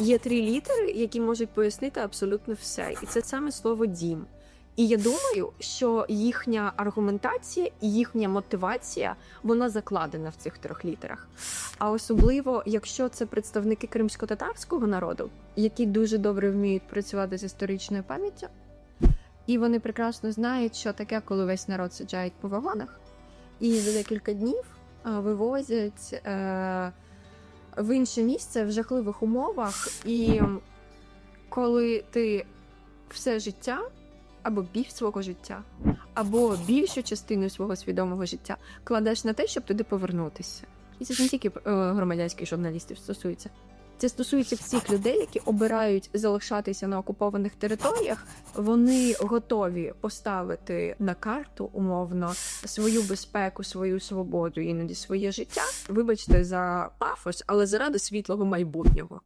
Є три літери, які можуть пояснити абсолютно все, і це саме слово дім. І я думаю, що їхня аргументація і їхня мотивація вона закладена в цих трьох літерах. А особливо, якщо це представники кримсько-татарського народу, які дуже добре вміють працювати з історичною пам'яттю, і вони прекрасно знають, що таке, коли весь народ саджають по вагонах, і за декілька днів вивозять е, в інше місце в жахливих умовах. І коли ти все життя або більш свого життя, або більшу частину свого свідомого життя кладеш на те, щоб туди повернутися. І це ж не тільки е, громадянських журналістів стосується. Це стосується всіх людей, які обирають залишатися на окупованих територіях. Вони готові поставити на карту умовно свою безпеку, свою свободу, іноді своє життя. Вибачте за пафос, але заради світлого майбутнього.